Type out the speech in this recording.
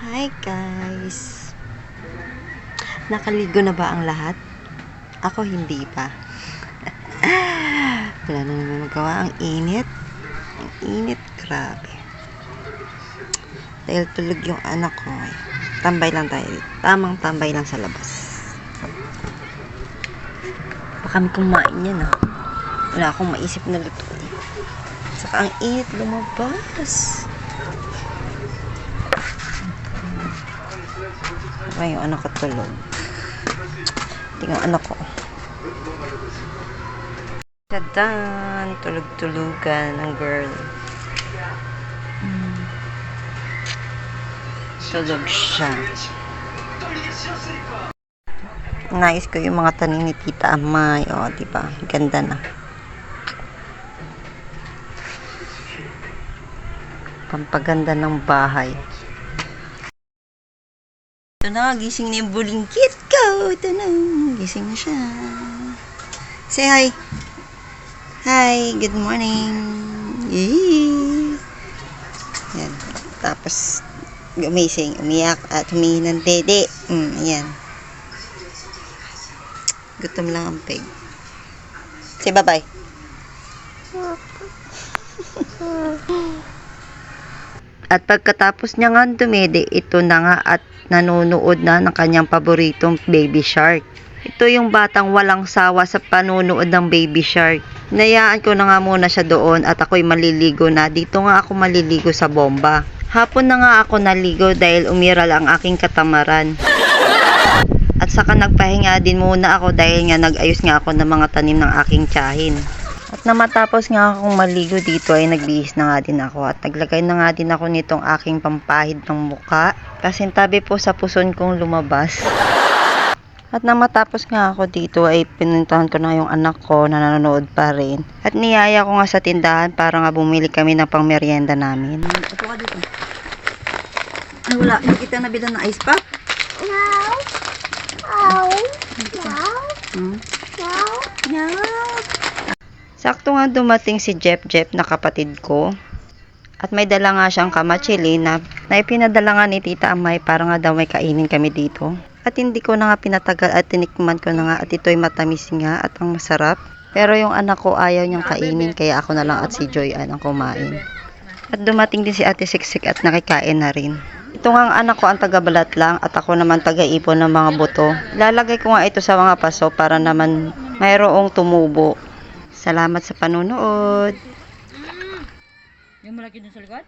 Hi guys! Nakaligo na ba ang lahat? Ako hindi pa. Wala na naman magawa. Ang init. Ang init. Grabe. Dahil tulog yung anak ko. eh. Tambay lang tayo. Tamang tambay lang sa labas. Baka kami kumain yan ah. Wala akong maisip na lutuin. Saka ang init lumabas. Ay, yung anak ko tulog. Tingnan anak ko. Tadan! Tulog-tulugan ng girl. Hmm. Tulog siya. Nais ko yung mga tanim ni Tita Amay. O, di ba? Ganda na. Pampaganda ng bahay. Ito na, gising na yung bulingkit ko. Ito na, gising na siya. Say hi. Hi, good morning. Yee. Yan. Tapos, gumising, umiyak at humingi ng dede. Mm, ayan. Gutom lang ang pig. Say bye-bye. At pagkatapos niya nga dumede, ito na nga at nanonood na ng kanyang paboritong baby shark. Ito yung batang walang sawa sa panunood ng baby shark. Nayaan ko na nga muna siya doon at ako'y maliligo na. Dito nga ako maliligo sa bomba. Hapon na nga ako naligo dahil umiral ang aking katamaran. At saka nagpahinga din muna ako dahil nga nag-ayos nga ako ng mga tanim ng aking tiyahin. At na matapos nga akong maligo dito ay nagbihis na nga din ako at naglagay na nga din ako nitong aking pampahid ng muka kasi tabi po sa puson kong lumabas. At na matapos nga ako dito ay pinuntahan ko na yung anak ko na nanonood pa rin. At niyaya ko nga sa tindahan para nga bumili kami ng pangmeryenda namin. Ito ka dito. Ay wala, hindi kita nabila ng ice pack? Wow. Wow. Wow. Hmm? Nga dumating si Jeff Jeff na kapatid ko. At may dala nga siyang kamatsili na, na ipinadala nga ni Tita Amay para nga daw may kainin kami dito. At hindi ko na nga pinatagal at tinikman ko na nga at ito'y matamis nga at ang masarap. Pero yung anak ko ayaw niyang kainin kaya ako na lang at si Joy Ann ang kumain. At dumating din si Ate Siksik at nakikain na rin. Ito nga ang anak ko ang tagabalat lang at ako naman taga-ipon ng mga buto. Lalagay ko nga ito sa mga paso para naman mayroong tumubo. Salamat sa panunood. Yung malaki dun sa likod?